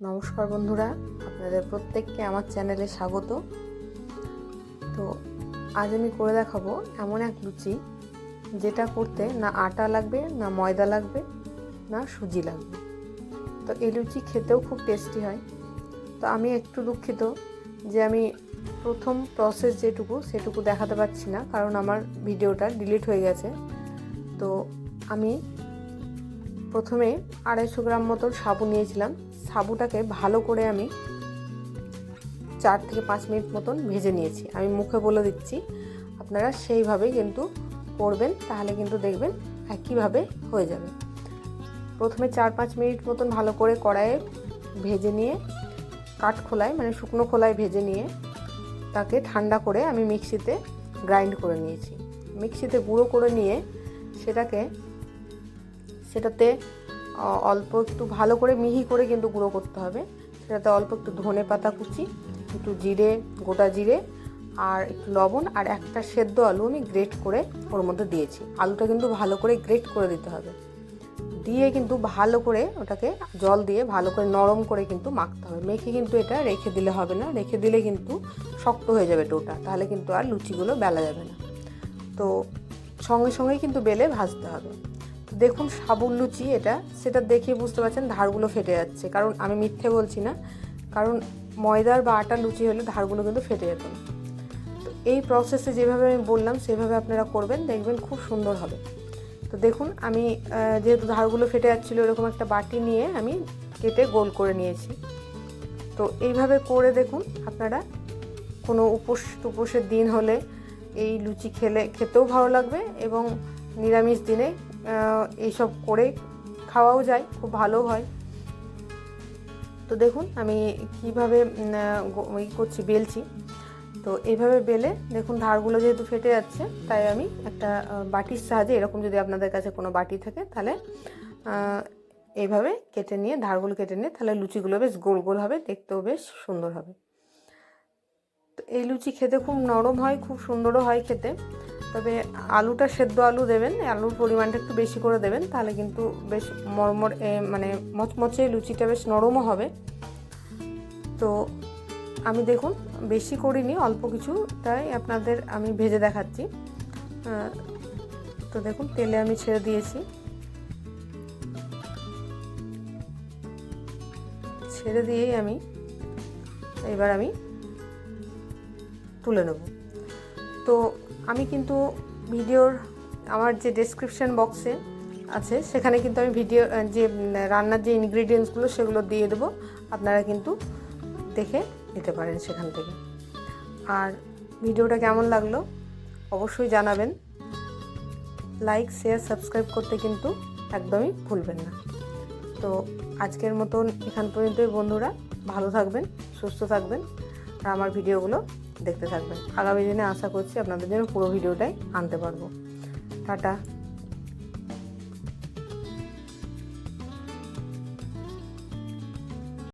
নমস্কার বন্ধুরা, আপনাদের প্রত্যেককে আমার চ্যানেলে স্বাগত। তো আজ আমি করে দেখাবো এমন এক লুচি, যেটা করতে না আটা লাগবে, না ময়দা লাগবে, না সুজি লাগবে। তো এই লুচি খেতেও খুব টেস্টি হয়। তো আমি একটু দুঃখিত যে আমি প্রথম প্রসেস যেটুকু, সেটুকু দেখাতে পারছি না, কারণ আমার ভিডিওটা ডিলিট হয়ে গেছে। তো আমি প্রথমে আড়াইশো গ্রাম মতো সাবু নিয়েছিলাম। সাবুটাকে ভালো করে আমি চার থেকে পাঁচ মিনিট মতন ভেজে নিয়েছি। আমি মুখে বলে দিচ্ছি, আপনারা সেইভাবেই কিন্তু করবেন, তাহলে কিন্তু দেখবেন একইভাবে হয়ে যাবে। প্রথমে চার পাঁচ মিনিট মতন ভালো করে কড়াইয়ে ভেজে নিয়ে, কাঠ খোলায় মানে শুকনো খোলায় ভেজে নিয়ে, তাকে ঠান্ডা করে আমি মিক্সিতে গ্রাইন্ড করে নিয়েছি। মিক্সিতে গুঁড়ো করে নিয়ে সেটাকে, সেটাতে অল্প একটু ভালো করে মিহি করে কিন্তু গুঁড়ো করতে হবে। সেটাতে অল্প একটু ধনে পাতা কুচি, একটু জিরে, গোটা জিরে আর একটু লবণ আর একটা সেদ্ধ আলু আমি গ্রেট করে ওর মধ্যে দিয়েছি। আলুটা কিন্তু ভালো করে গ্রেট করে দিতে হবে। দিয়ে কিন্তু ভালো করে ওটাকে জল দিয়ে ভালো করে নরম করে কিন্তু মাখতে হবে। মেখে কিন্তু এটা রেখে দিলে হবে না। রেখে দিলে কিন্তু শক্ত হয়ে যাবে ডোটা। তাহলে কিন্তু আর লুচিগুলো বেলা যাবে না। তো সঙ্গে সঙ্গেই কিন্তু বেলে ভাজতে হবে। দেখুন সাবুর লুচি এটা, সেটা দেখে বুঝতে পারছেন ধারগুলো ফেটে যাচ্ছে। কারণ আমি মিথ্যে বলছি না, কারণ ময়দার বা আটার লুচি হলে ধারগুলো কিন্তু ফেটে যেত। না তো এই প্রসেসে যেভাবে আমি বললাম, সেভাবে আপনারা করবেন, দেখবেন খুব সুন্দর হবে। তো দেখুন, আমি যেহেতু ধারগুলো ফেটে যাচ্ছিল, এরকম একটা বাটি নিয়ে আমি কেটে গোল করে নিয়েছি। তো এইভাবে করে দেখুন আপনারা, কোনো উপোস টুপোসের দিন হলে এই লুচি খেলে, খেতেও ভালো লাগবে এবং নিরামিষ দিনে এইসব করে খাওয়াও যায়, খুব ভালো হয়। তো দেখুন, আমি কীভাবে ই করছি, বেলছি। তো এইভাবে বেলে দেখুন, ধারগুলো যেহেতু ফেটে যাচ্ছে, তাই আমি একটা বাটির সাহায্যে, এরকম যদি আপনাদের কাছে কোনো বাটি থাকে, তাহলে এইভাবে কেটে নিয়ে, ধারগুলো কেটে নিয়ে, তাহলে লুচিগুলো বেশ গোল গোল হবে, দেখতেও বেশ সুন্দর হবে। তো এই লুচি খেতে খুব নরম হয়, খুব সুন্দরও হয় খেতে। তবে আলুটা সেদ্ধ আলু দেবেন, আলুর পরিমাণটা একটু বেশি করে দেবেন, তাহলে কিন্তু বেশ মরমর মানে মচমচে লুচিটা বেশ নরমও হবে। তো আমি দেখুন, বেশি করিনি, অল্প কিছু তাই আপনাদের আমি ভেজে দেখাচ্ছি। তো দেখুন, তেলে আমি ছেড়ে দিয়েছি। ছেড়ে দিয়েই আমি, এবার আমি তুলে নেব। তো আমি কিন্তু ভিডিওর আমার যে ডেসক্রিপশান বক্সে আছে, সেখানে কিন্তু আমি ভিডিও যে রান্নার যে ইনগ্রিডিয়েন্টসগুলো সেগুলো দিয়ে দেবো। আপনারা কিন্তু দেখে নিতে পারেন সেখান থেকে। আর ভিডিওটা কেমন লাগল অবশ্যই জানাবেন। লাইক শেয়ার সাবস্ক্রাইব করতে কিন্তু একদমই ভুলবেন না। তো আজকের মতন এখান পর্যন্তই বন্ধুরা। ভালো থাকবেন, সুস্থ থাকবেন। আর আমার ভিডিওগুলো দেখতে থাকবেন। আগামী দিনে আশা করছি আপনাদের জন্য পুরো ভিডিওটাই আনতে পারব। টাটা।